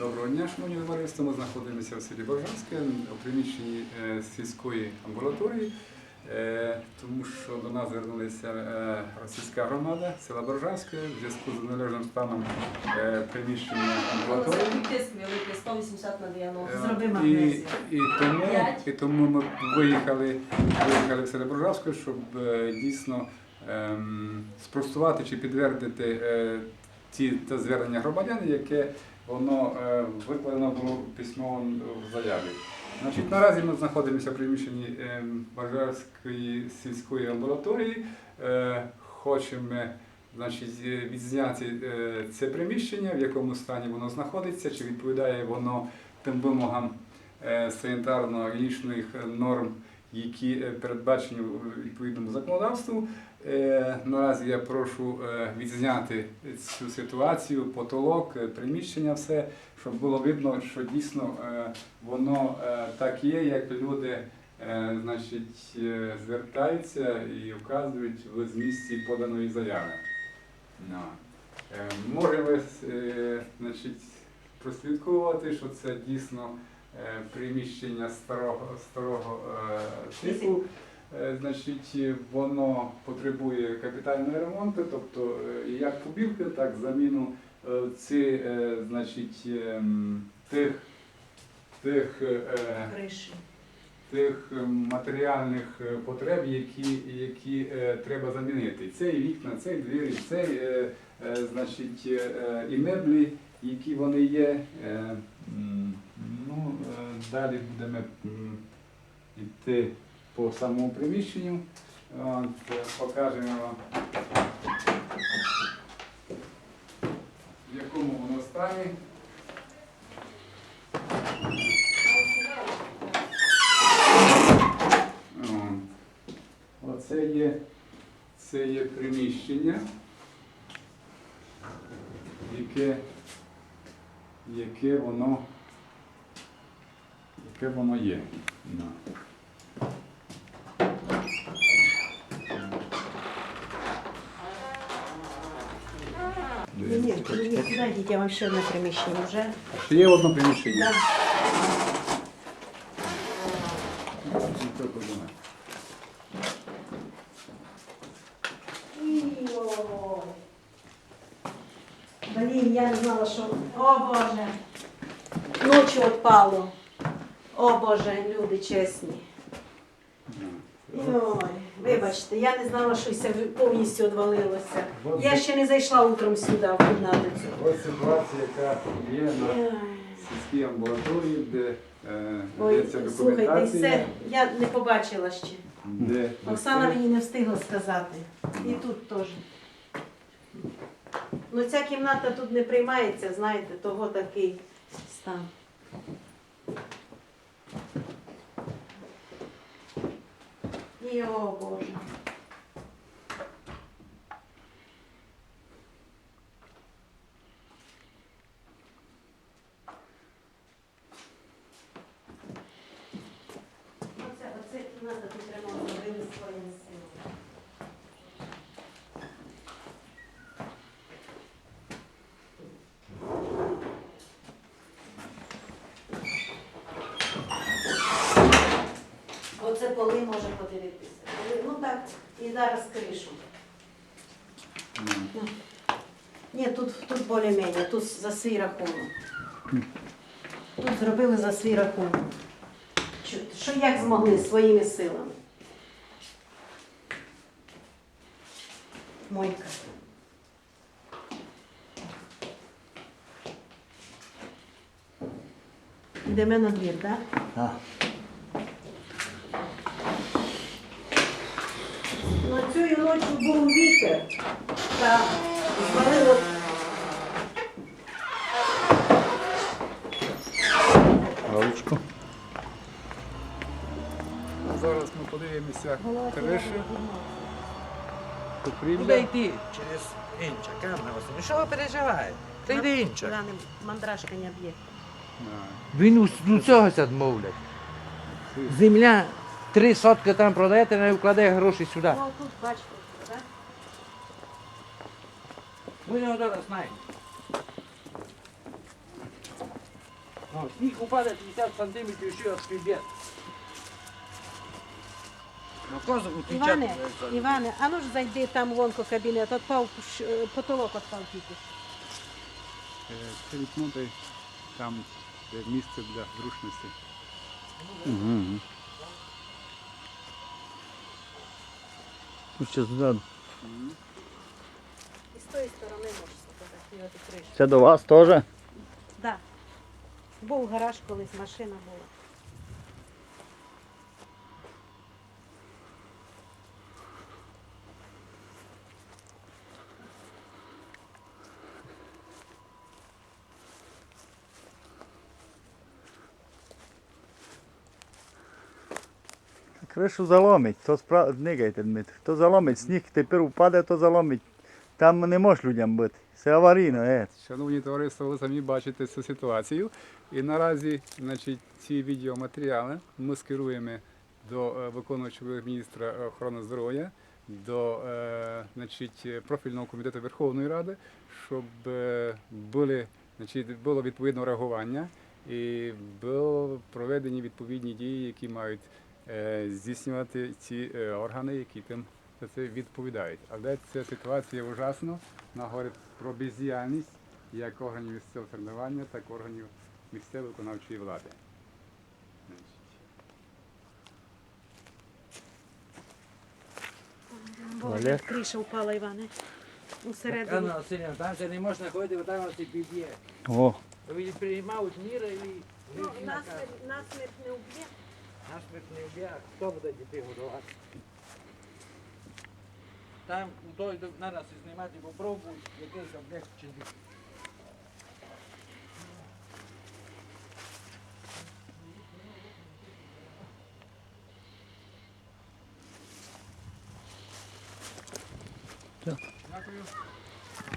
Доброго дня, шановні товариство. Ми знаходимося в селі Боржанське у приміщенні е, сільської амбулаторії, е, тому що до нас звернулася е, російська громада села Боржанське в зв'язку з неналежним станом приміщення амбулаторії. Тиск великий, 180 на 90. І, і, тому, і тому ми виїхали, виїхали в село Боржавське, щоб дійсно ем, спростувати чи підтвердити ті те звернення громадян, яке воно е, викладено було письмово в заяві. Значить, наразі ми знаходимося в приміщенні ем, Боржавської сільської амбулаторії. Е, хочемо значить, е, відзняти е, це приміщення, в якому стані воно знаходиться, чи відповідає воно тим вимогам е, санітарно-гігієнічних норм, які е, передбачені у відповідному законодавству. Е, Наразі я прошу е, відзняти цю ситуацію, потолок, е, приміщення, все, щоб було видно, що дійсно е, воно е, так є, як люди е, значить, е, звертаються і вказують в змісті поданої заяви. Е, Може ви е, значить, прослідковувати, що це дійсно е, приміщення старого, старого е, типу. Е, Значить, воно потребує капітального ремонту, тобто е, як побілки, так заміну е, ці, е, значить, ем, тих, тих, е, тих е, матеріальних е, потреб, які, які е, треба замінити. Це і вікна, це і двері, це е, е, значить, е, і меблі, які вони є. Далі будемо йти по самому приміщенню. Е, покажемо вам, в якому воно стані. Оце є, це є приміщення, яке, яке воно, яке воно є. Да. Ні, ні, ні, сюди йдіть, я вам ще одне приміщення вже. Ще є одне приміщення. Да. Блін, я не знала, що. О Боже. Ночі відпало. О Боже, люди чесні. Ой, вибачте, я не знала, що все повністю відвалилося. Я ще не зайшла утром сюди, в кімнату цю. Ось ситуація, яка є на сільській амбулаторії, де е, Ой, ведеться слухайте, і документація. все, я не побачила ще. Де, Оксана мені не встигла сказати. І тут теж. Ну ця кімната тут не приймається, знаєте, того такий стан. І о Боже. Оце, оце кімната тут ремонт зробили своїми силами. Оце поли може подивитися. Ну так, і зараз кришу. Ні, тут, тут більш-менш, тут за свій рахунок. Тут зробили за свій рахунок. Що, як змогли своїми силами? Мойка. Йдемо на двір, так? Так. Ну, цієї ночі був вітер. Та звалило. Галочку. Зараз ми подивимося кришу, Куди покрівля. йти? Через інча, камера Ну що ви переживаєте? Та йди інча. Не мандрашка не б'є. Він у, у цього відмовлять. Земля, три сотки там продаєте, не вкладає гроші сюди. Ну, тут бачите, так? Ви його зараз знаєте. Ну, сніг упаде 50 сантиметрів ще от піде. Тече. Іване, Іване, а ну ж зайди там вон ко кабінет, отпав е, потолок отпав тільки. Де там місце для зручності. Тут ще ззаду. І з тої сторони можеш сфотографувати кришу. Це до вас теж? Да. Був гараж колись, машина була. Кришу заломить, то спра... Нигайте, Дмитро. То заломить, сніг тепер упаде, то заломить. Там не можеш людям бути. Це аварійно, е. Шановні товариство, ви самі бачите цю ситуацію. І наразі значить, ці відеоматеріали ми скеруємо до е, виконуючого міністра охорони здоров'я, до е, значить, профільного комітету Верховної Ради, щоб е, були, значить, було відповідне реагування і були проведені відповідні дії, які мають здійснювати ці е, органи, які тим за це відповідають. Але ця ситуація ужасна. Вона говорить про бездіяльність як органів місцевого самоврядування, так і органів місцевої виконавчої влади. Боже, криша впала, Іване. Анна Усередину. Васильівна, там це не можна ходити, бо там вас і під'є. О, Ви приймають міри і Ну, насмерть, насмерть не вб'є. Насмерть не вб'є, а хто буде дітей годувати? Там у той нас знімати попробуй, якийсь об'єкт чи ні. Дякую.